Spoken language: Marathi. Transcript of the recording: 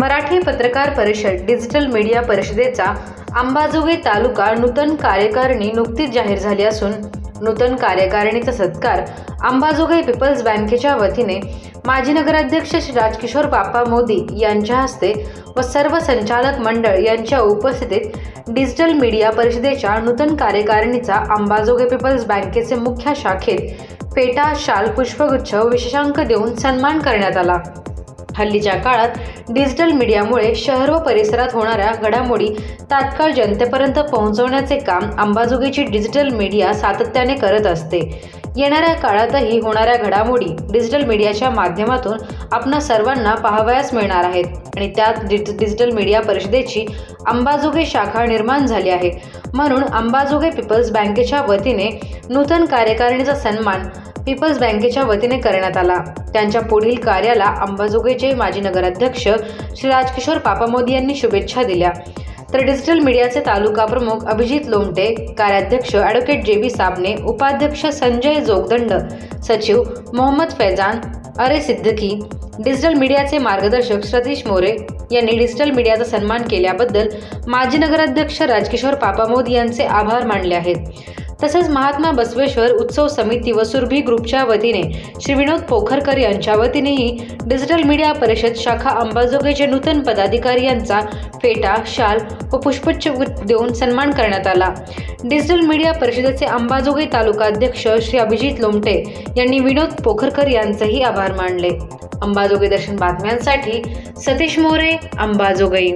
मराठी पत्रकार परिषद डिजिटल मीडिया परिषदेचा अंबाजोगाई तालुका नूतन कार्यकारिणी नुकतीच जाहीर झाली असून नूतन कार्यकारिणीचा सत्कार अंबाजोगाई पीपल्स बँकेच्या वतीने माजी नगराध्यक्ष श्री राजकिशोर बाप्पा मोदी यांच्या हस्ते व सर्व संचालक मंडळ यांच्या उपस्थितीत डिजिटल मीडिया परिषदेच्या नूतन कार्यकारिणीचा अंबाजोगाई पीपल्स बँकेचे मुख्य शाखेत फेटा शाल पुष्पगुच्छ विशेषांक देऊन सन्मान करण्यात आला. हल्लीच्या काळात डिजिटल मीडियामुळे शहर व परिसरात होणाऱ्या घडामोडी तात्काळ जनतेपर्यंत पोहोचवण्याचे काम अंबाजोगीची डिजिटल मीडिया सातत्याने करत असते. येणाऱ्या काळातही होणाऱ्या घडामोडी डिजिटल मीडियाच्या माध्यमातून आपणा सर्वांना पाहावयास मिळणार आहेत. आणि त्यात डिजिटल मीडिया परिषदेची अंबाजोगे शाखा निर्माण झाली आहे. म्हणून अंबाजोगे पीपल्स बँकेच्या वतीने नूतन कार्यकारिणीचा सन्मान पीपल्स बँकेच्या वतीने करण्यात आला. त्यांच्या पुढील कार्याला अंबाजोगाईचे माजी नगराध्यक्ष श्री राजकिशोर पापामोदी यांनी शुभेच्छा दिल्या. तर डिजिटल मीडियाचे तालुका प्रमुख अभिजित लोमटे कार्याध्यक्ष ॲडव्होकेट जे बी साबणे उपाध्यक्ष संजय जोगदंड सचिव मोहम्मद फैजान अरे सिद्दकी डिजिटल मीडियाचे मार्गदर्शक सतीश मोरे यांनी डिजिटल मीडियाचा सन्मान केल्याबद्दल माजी नगराध्यक्ष राजकिशोर पापा मोदी यांचे आभार मानले आहेत. तसेच महात्मा बसवेश्वर उत्सव समिती व सुरभी ग्रुपच्या वतीने श्री विनोद पोखरकर यांच्या वतीनेही डिजिटल मीडिया परिषद शाखा अंबाजोगाईचे नूतन पदाधिकारी यांचा फेटा शाल व पुष्पच्छ देऊन सन्मान करण्यात आला. डिजिटल मीडिया परिषदेचे अंबाजोगाई तालुका अध्यक्ष श्री अभिजित लोमटे यांनी विनोद पोखरकर यांचेही आभार मानले. अंबाजोगाई दर्शन बातम्यांसाठी सतीश मोरे अंबाजोगाई.